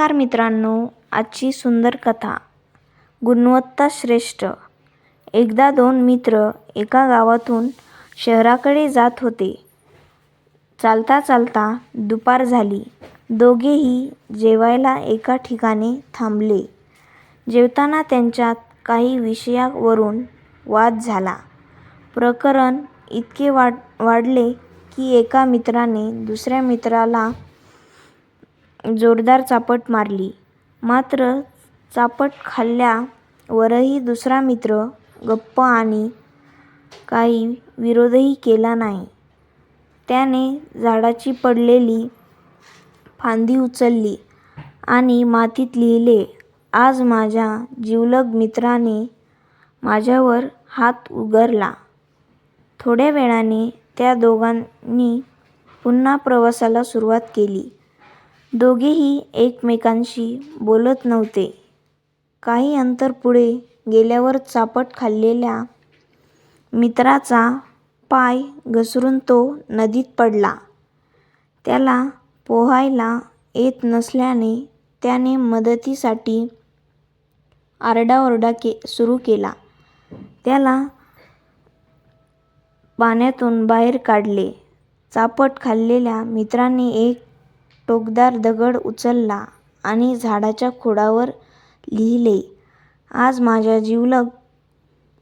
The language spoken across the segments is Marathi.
नमस्कार मित्रांनो आजची सुंदर कथा गुणवत्ता श्रेष्ठ. एकदा दोन मित्र एका गावातून शहराकडे जात होते. चालता चालता दुपार झाली. दोघेही जेवायला एका ठिकाणी थांबले. जेवताना त्यांच्यात काही विषयावरून वाद झाला. प्रकरण इतके वाढ वाढले की एका मित्राने दुसऱ्या मित्राला जोरदार चापट मारली. मात्र चापट खाल्ल्यावरही दुसरा मित्र गप्प आणि काही विरोधही केला नाही. त्याने झाडाची पडलेली फांदी उचलली आणि मातीत लिहिले आज माझ्या जिवलग मित्राने माझ्यावर हात उगारला. थोड्या वेळाने त्या दोघांनी पुन्हा प्रवासाला सुरुवात केली. दोघेही एकमेकांशी बोलत नव्हते. काही अंतर पुढे गेल्यावर चापट खाल्लेल्या मित्राचा पाय घसरून तो नदीत पडला. त्याला पोहायला येत नसल्याने त्याने मदतीसाठी आरडाओरडा के सुरू केला. त्याला पाण्यातून बाहेर काढले. चापट खाल्लेल्या मित्राने एक टोकदार दगड उचलला आणि झाडाच्या खोडावर लिहिले आज माझ्या जिवलग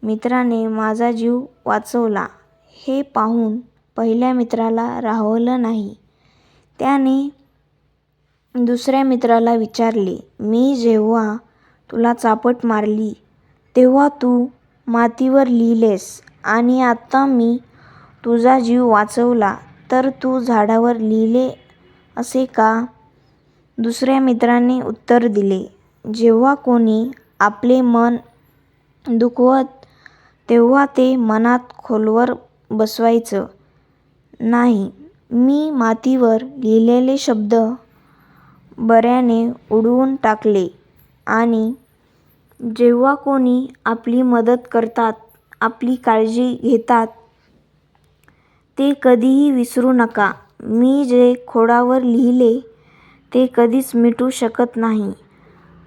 मित्राने माझा जीव वाचवला. हे पाहून पहिल्या मित्राला राहवलं नाही. त्याने दुसऱ्या मित्राला विचारले मी जेव्हा तुला चापट मारली तेव्हा तू मातीवर लिहिलेस आणि आता मी तुझा जीव वाचवला तर तू झाडावर लिहिले असे का? दुसऱ्या मित्राने उत्तर दिले जेव्हा कोणी आपले मन दुखवत तेव्हा ते मनात खोलवर बसवायचं. नाही मी मातीवर लिहिलेले शब्द बऱ्याने उडवून टाकले आणि जेव्हा कोणी आपली मदत करतात आपली काळजी घेतात ते कधीही विसरू नका. मी जे खोडावर लिहिले ते कधीच मिटू शकत नाही.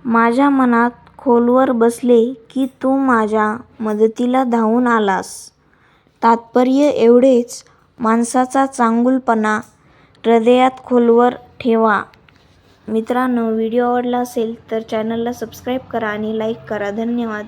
माझ्या मनात खोलवर बसले की तू माझ्या मदतीला धावून आलास. तात्पर्य एवढेच. माणसाचा चांगुलपणा हृदयात खोलवर ठेवा. मित्रांनो व्हिडिओ आवडला असेल तर चॅनलला सबस्क्राईब करा आणि लाईक करा. धन्यवाद.